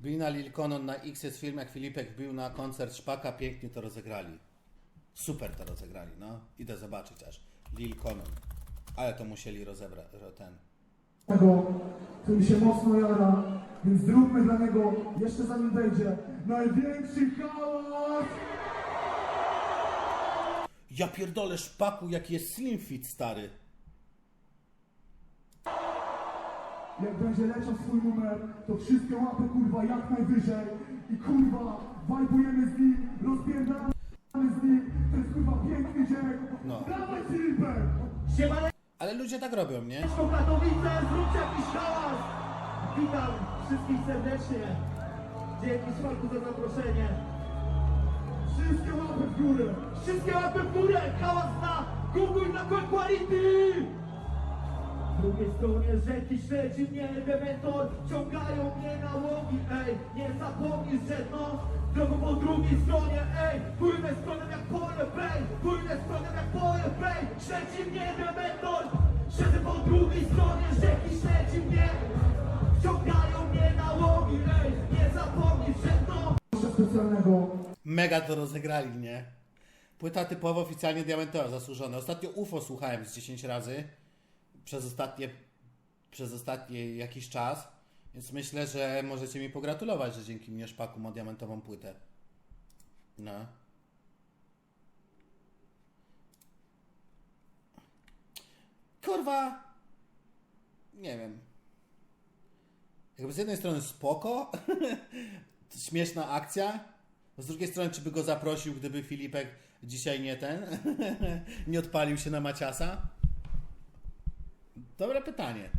Byli na Lil Conon na X jest film, jak Filipek był na koncert Szpaka, pięknie to rozegrali. Super to rozegrali, no. Idę zobaczyć aż. Lil Conon. Ale to musieli rozebrać, ten. tego, który się mocno jara, więc zróbmy dla niego, jeszcze zanim wejdzie, największy hałas! Ja pierdolę Szpaku, jaki jest slim fit, stary. Jak będzie leciał swój numer, to wszystkie łapy kurwa jak najwyżej i kurwa wajbujemy z nim, rozpierdamy z nim, to jest kurwa piękny dzień. No. Dawaj Filipek! Ale ludzie tak robią, nie? Katowice, zróbcie jakiś hałas! Witam wszystkich serdecznie. Dzięki Smarku za zaproszenie. Wszystkie łapy w górę! Wszystkie łapy w górę, hałas na Google na Quality! Drugiej stronie rzeki śledzi mnie dementor Ciągają mnie na łogi, ej Nie zapomnij, że no Drogą po drugiej stronie, ej Płynę z tronem jak pole bay Płynę z tronem jak pole bay Śledzi mnie dementor Siedzę po drugiej stronie. Rzeki śledzi mnie Ciągają mnie na łogi, ej Nie zapomnij, że no. Specjalnego. Mega to rozegrali, nie? Płyta typowo oficjalnie diamentowa, zasłużona. Ostatnio UFO słuchałem z 10 razy. Przez ostatnie, przez ostatni jakiś czas. Więc myślę, że możecie mi pogratulować, że dzięki mnie Szpaku ma diamentową płytę. No. Kurwa. Nie wiem. Jakby z jednej strony spoko, śmieszna akcja, z drugiej strony czy by go zaprosił, gdyby Filipek dzisiaj nie ten, nie odpalił się na Maciasa? Dobre pytanie.